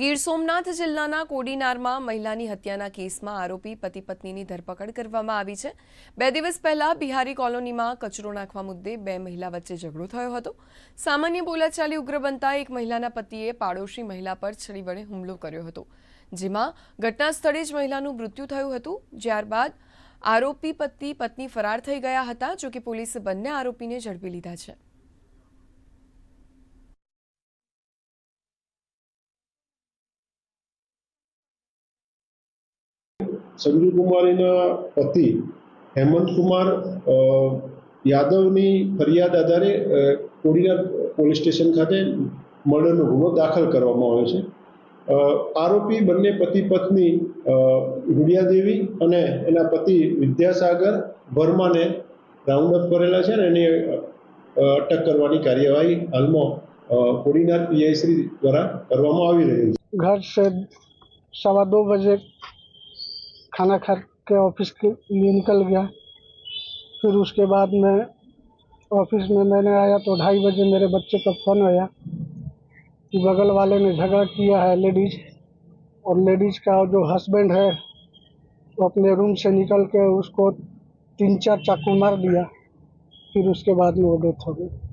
ગીરસોમનાથ જિલ્લાના કોડીનાર માં મહિલાની હત્યાના કેસમાં આરોપી પતિ પત્નીની ધરપકડ કરવામાં આવી છે બે દિવસ પહેલા બિહારી કોલોનીમાં કચરો નાખવા મુદ્દે બે મહિલા વચ્ચે ઝઘડો થયો હતો સામાન્ય બોલાચાલી ઉગ્ર બનતા એક મહિલાના પતિએ પડોશી મહિલા પર છરી વડે હુમલો કર્યો હતો જેમાં ઘટનાસ્થળે જ મહિલાનું મૃત્યુ થયું હતું ત્યારબાદ આરોપી પતિ પત્ની ફરાર થઈ ગયા હતા જો કે પોલીસ બંને આરોપીને ઝડપી લીધા છે સંજુ કુમારીના પતિ હેમંતકુમાર યાદવની ફરિયાદ આધારે કોડીનાર પોલીસ સ્ટેશન ખાતે મર્ડરનો ગુનો દાખલ કરવામાં આવ્યો છે આરોપી બંને પતિ પત્ની ગુડિયાદેવી અને એના પતિ વિદ્યાસાગર વર્માને રાઉન્ડઅપ કરેલા છે અને એની અટક કરવાની કાર્યવાહી હાલમાં કોડીનાર પીઆઈસી દ્વારા કરવામાં આવી રહી છે ઘર સે સવા દો બજે खाना खा के ऑफिस के लिए निकल गया फिर उसके बाद मैं ऑफिस में मैंने आया तो ढाई बजे मेरे बच्चे का फ़ोन आया कि बगल वाले ने झगड़ा किया है लेडीज और लेडीज का जो हस्बैंड है वो अपने रूम से निकल के उसको तीन चार चाकू मार दिया फिर उसके बाद में वो डेथ हो गई